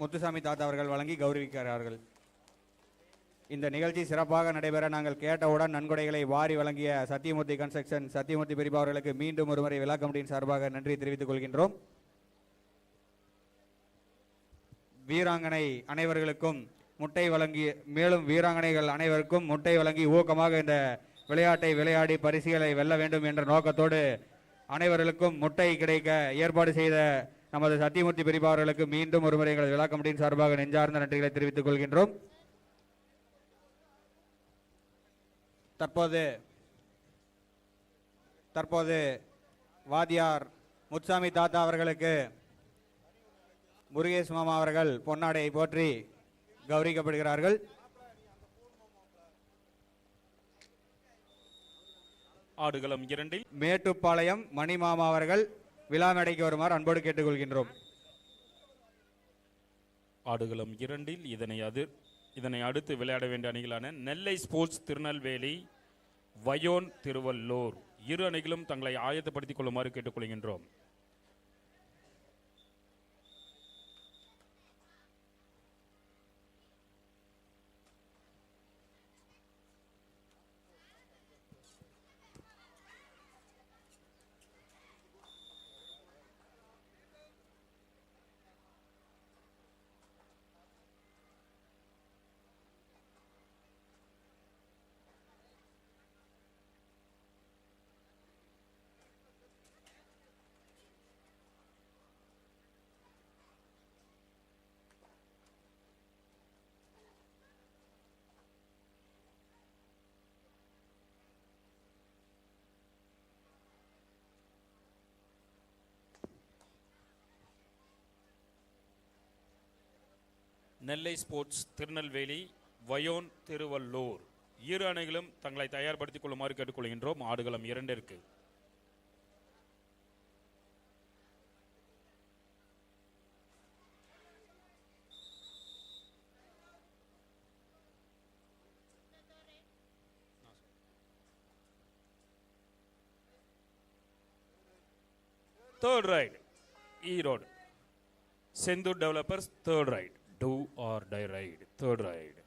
முத்துசாமி தாத்தா அவர்கள் வழங்கி கௌரவிக்கிறார்கள். இந்த நிகழ்ச்சி சிறப்பாக நடைபெற நாங்கள் கேட்டவுடன் நன்கொடைகளை வாரி வழங்கிய சத்தியமூர்த்தி கன்ஸ்ட்ரக்ஷன் சத்தியமூர்த்தி பிரிபா அவர்களுக்கு மீண்டும் ஒருமுறை விழா கமிட்டியின் சார்பாக நன்றி தெரிவித்துக் கொள்கின்றோம். வீராங்கனை அனைவர்களுக்கும் முட்டை வழங்கி மேலும் வீராங்கனைகள் அனைவருக்கும் முட்டை வழங்கி ஊக்கமாக இந்த விளையாட்டை விளையாடி பரிசுகளை வெல்ல வேண்டும் என்ற நோக்கத்தோடு அனைவர்களுக்கும் முட்டை கிடைக்க ஏற்பாடு செய்த நமது சத்தியமூர்த்தி பெரியப்பா அவர்களுக்கு மீண்டும் ஒருமுறை எங்கள் விழா கமிட்டியின் சார்பாக நெஞ்சார்ந்த நன்றிகளை தெரிவித்துக் கொள்கின்றோம். தற்போது தற்போது வாதியார் முத்துசாமி தாத்தா அவர்களுக்கு முருகேஷ் மாமா அவர்கள் பொன்னாடையை போற்றி கௌரவிக்கப்படுகிறார்கள். ஆடுகளம் இரண்டில் மேட்டுப்பாளையம் மணிமாமா அவர்கள் விழா மேடைக்கு வருமாறு அன்போடு கேட்டுக்கொள்கின்றோம். ஆடுகளம் இரண்டில் இதனை அது இதனை அடுத்து விளையாட வேண்டிய அணிகளான நெல்லை ஸ்போர்ட்ஸ் திருநெல்வேலி வயோன் திருவள்ளூர் இரு அணிகளும் தங்களை ஆயத்தப்படுத்திக் கொள்ளுமாறு கேட்டுக்கொள்கின்றோம். நெல்லை ஸ்போர்ட்ஸ் திருநெல்வேலி வயோன் திருவள்ளூர். இரு அணிகளும் தங்களை தயார்படுத்திக் கொள்ளுமாறு கேட்டுக்கொள்கின்றோம். ஆடுகளம் இரண்டிற்கு. Third right Erode Senthur developers third right two R tie right third right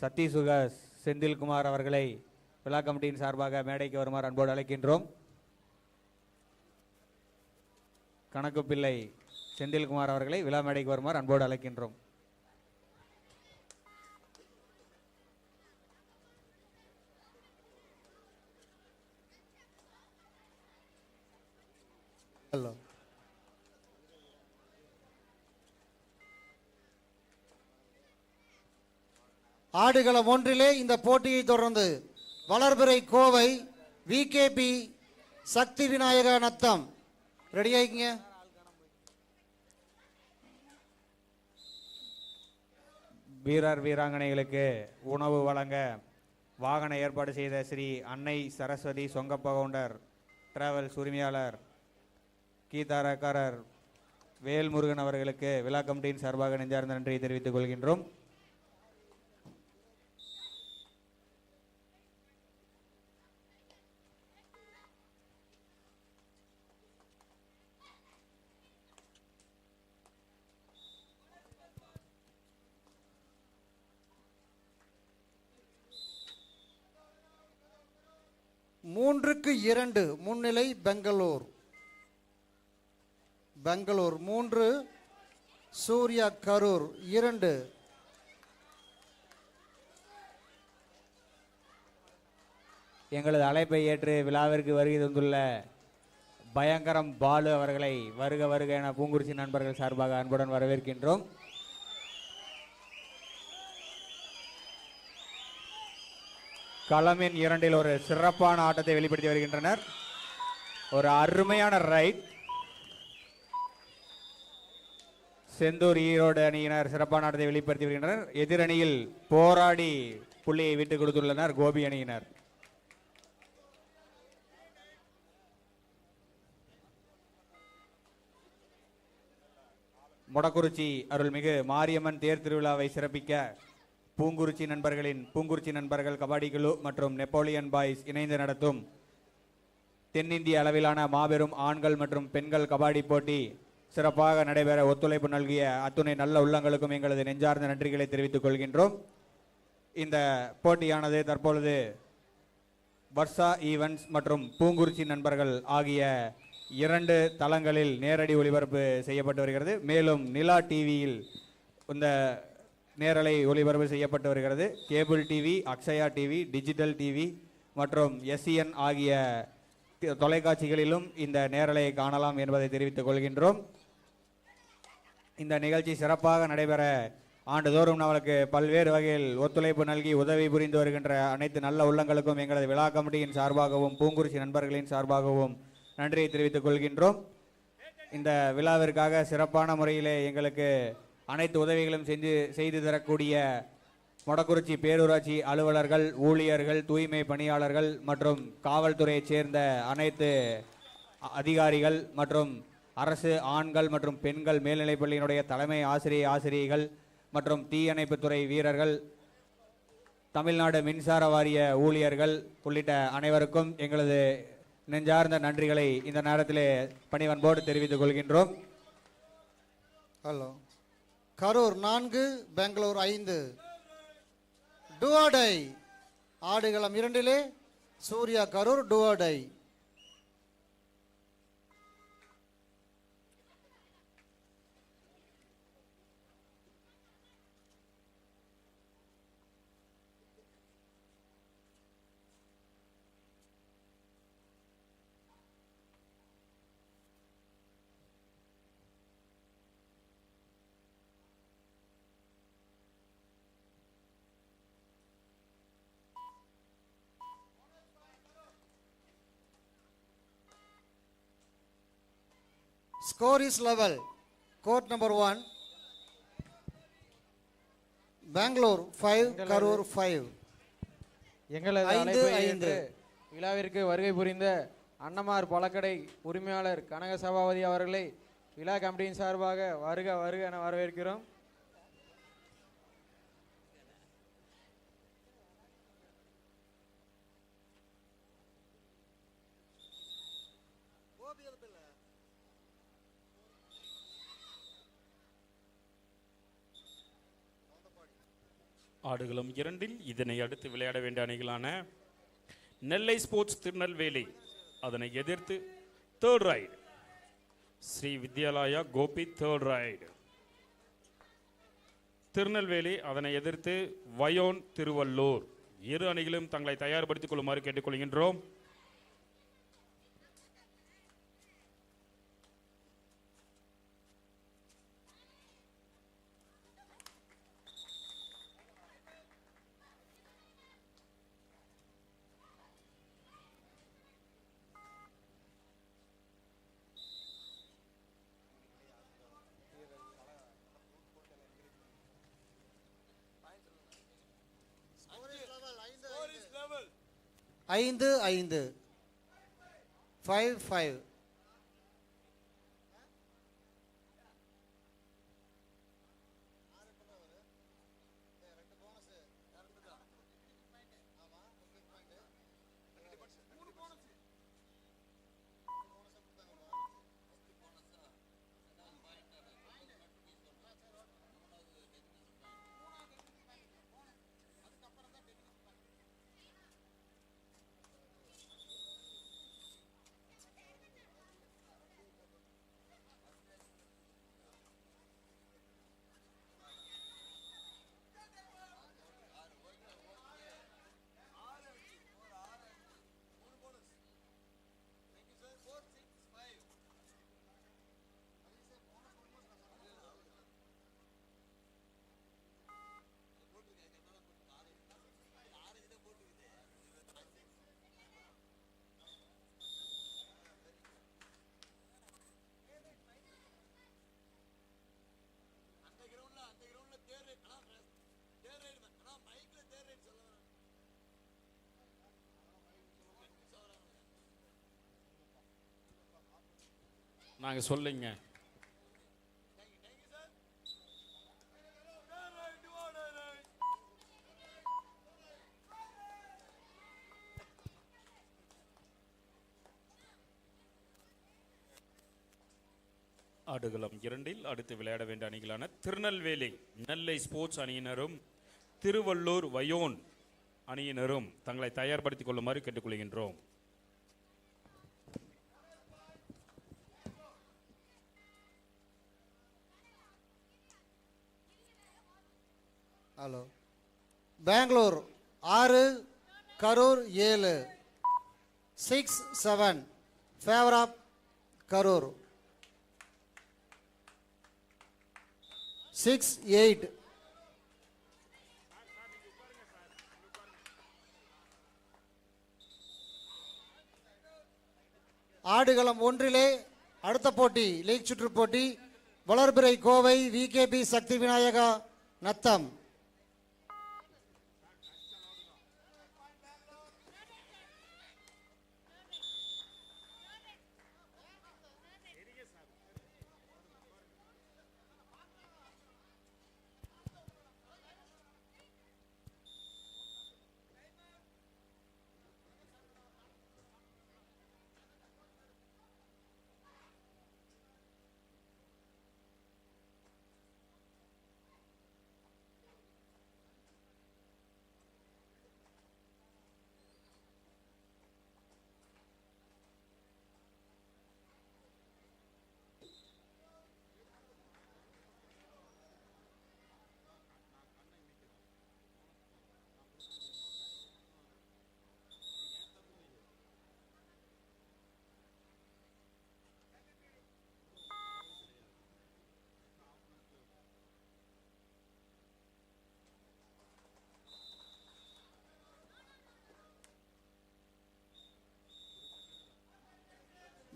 Sathy Senthilkumar அவர்களை விழா கமிட்டியின் சார்பாக மேடைக்கு வருமாறு அன்போடு அழைக்கின்றோம். கணக்கு பிள்ளை செந்தில்குமார் அவர்களை விழா மேடைக்கு வருமாறு அன்போடு அழைக்கின்றோம். ஹலோ. ஆடுகளம் ஒன்றிலே இந்த போட்டியை தொடர்ந்து வளர்பிறை கோவை விகேபி சக்தி விநாயக நத்தம். ரெடி ஆயிக்கங்க. வீரர் வீராங்கனைகளுக்கு உணவு வழங்க வாகன ஏற்பாடு செய்த ஸ்ரீ அன்னை சரஸ்வதி சொங்கப்பகவுண்டர் டிராவல்ஸ் உரிமையாளர் கீதாரக்காரர் வேல்முருகன் அவர்களுக்கு விழா கமிட்டியின் சார்பாக நெஞ்சார்ந்த நன்றியை தெரிவித்துக் கொள்கின்றோம். இரண்டு முன்னிலை பெங்களூர். பெங்களூர் மூன்று சூர்யா கரூர் இரண்டு. எங்களது அழைப்பை ஏற்று விழாவிற்கு வருகை தந்துள்ள பயங்கரம் பாலு அவர்களை வருக வருக என பூங்குறிச்சி நண்பர்கள் சார்பாக அன்புடன் வரவேற்கின்றோம். களமின் இரண்டில் ஒரு சிறப்பான ஆட்டத்தை வெளிப்படுத்தி வருகின்றனர். ஒரு அருமையான ரைட் செந்தூர் ஈரோடு அணியினர் சிறப்பான ஆட்டத்தை வெளிப்படுத்தி வருகின்றனர். எதிரணியில் போராடி புள்ளியை விட்டுக் கொடுத்துள்ளனர் கோபி அணியினர். மொடக்குறிச்சி அருள்மிகு மாரியம்மன் தேர் திருவிழாவை சிறப்பிக்க பூங்குறிச்சி நண்பர்களின் பூங்குறிச்சி நண்பர்கள் கபாடி குழு மற்றும் நெப்போலியன் பாய்ஸ் இணைந்து நடத்தும் தென்னிந்திய அளவிலான மாபெரும் ஆண்கள் மற்றும் பெண்கள் கபாடி போட்டி சிறப்பாக நடைபெற ஒத்துழைப்பு நல்கிய அத்துணை நல்ல உள்ளங்களுக்கும் எங்களது நெஞ்சார்ந்த நன்றிகளை தெரிவித்துக் கொள்கின்றோம். இந்த போட்டியானது தற்பொழுது வர்ஷா ஈவென்ட்ஸ் மற்றும் பூங்குறிச்சி நண்பர்கள் ஆகிய இரண்டு தளங்களில் நேரடி ஒளிபரப்பு செய்யப்பட்டு வருகிறது. மேலும் நிலா டிவியில் இந்த நேரலை ஒளிபரப்பு செய்யப்பட்டு வருகிறது. Cable TV Akshaya TV digital TV மற்றும் எஸ்இஎன் ஆகிய தொலைக்காட்சிகளிலும் இந்த நேரலையை காணலாம் என்பதை தெரிவித்துக் கொள்கின்றோம். இந்த நிகழ்ச்சி சிறப்பாக நடைபெற ஆண்டுதோறும் நம்மளுக்கு பல்வேறு வகையில் ஒத்துழைப்பு நல்கி உதவி புரிந்து வருகின்ற அனைத்து நல்ல உள்ளங்களுக்கும் எங்களது விழா கமிட்டியின் சார்பாகவும் பூங்குறிச்சி நண்பர்களின் சார்பாகவும் நன்றியை தெரிவித்துக் கொள்கின்றோம். இந்த விழாவிற்காக சிறப்பான முறையிலே எங்களுக்கு அனைத்து உதவிகளும் செஞ்சு செய்து தரக்கூடிய மொடக்குறிச்சி பேரூராட்சி அலுவலர்கள் ஊழியர்கள் தூய்மை பணியாளர்கள் மற்றும் காவல்துறையைச் சேர்ந்த அனைத்து அதிகாரிகள் மற்றும் அரசு ஆண்கள் மற்றும் பெண்கள் மேல்நிலைப் பள்ளியினுடைய தலைமை ஆசிரிய ஆசிரியர்கள் மற்றும் தீயணைப்புத்துறை வீரர்கள் தமிழ்நாடு மின்சார வாரிய ஊழியர்கள் உள்ளிட்ட அனைவருக்கும் எங்களது நெஞ்சார்ந்த நன்றிகளை இந்த நேரத்திலே பணிவன்போடு தெரிவித்துக் கொள்கின்றோம். ஹலோ கரூர் நான்கு பெங்களூர் ஐந்து. டுவாடை ஆடுகளம் இரண்டிலே Surya Karur டுவாடை Score is level. Court number one. Bangalore five, Karur five. எங்களது ஐந்து, ஐந்து. விழாவிற்கு வருகை புரிந்த அன்னமார் பழக்கடை உரிமையாளர் கனக சபாபதி அவர்களை விழா கமிட்டியின் சார்பாக வருக வருக என வரவேற்கிறோம் ஆடுகளம் இரண்டில் இதனை அடுத்து விளையாட வேண்டிய அணிகளான நெல்லை ஸ்போர்ட்ஸ் திருநெல்வேலி அதனை எதிர்த்து third raid Sri Vidyalaya Gobi third raid Tirunelveli அதனை எதிர்த்து வயோன் திருவள்ளூர். இரு அணிகளும் தங்களை தயார்படுத்திக் கொள்ளுமாறு கேட்டுக்கொள்கின்றோம். ஐந்து ஐந்து. ஃபைவ் ஃபைவ் நாங்கள் சொல்லிங்க. ஆடுகளம் இரண்டில் அடுத்து விளையாட வேண்டிய அணிகளான திருநெல்வேலி நெல்லை ஸ்போர்ட்ஸ் அணியினரும் திருவள்ளூர் வயோன் அணியினரும் தங்களை தயார்படுத்திக் கொள்ளுமாறு கேட்டுக்கொள்கின்றோம். ஹலோ பெங்களூர் ஆறு கரூர் ஏழு. Six seven favour of Karur. Six eight ஆடுகளம் ஒன்றிலே அடுத்த போட்டி லீக் சுற்று போட்டி வளர்பிறை Kovai V K P Shakti Vinayaka Natham.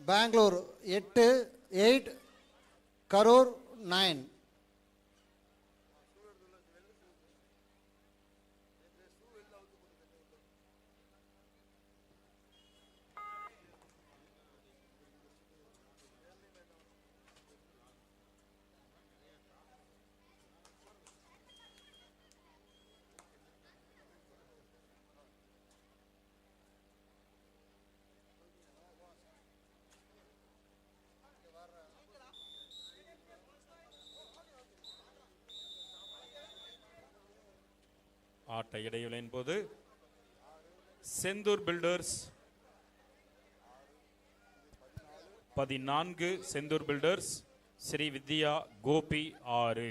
Bangalore எட்டு எயிட் கரூர் நைன். ஆட்ட இடைவெளியின் போது செந்தூர் பில்டர்ஸ் பதினான்கு செந்தூர் பில்டர்ஸ் ஸ்ரீ வித்யா கோபி ஆறு.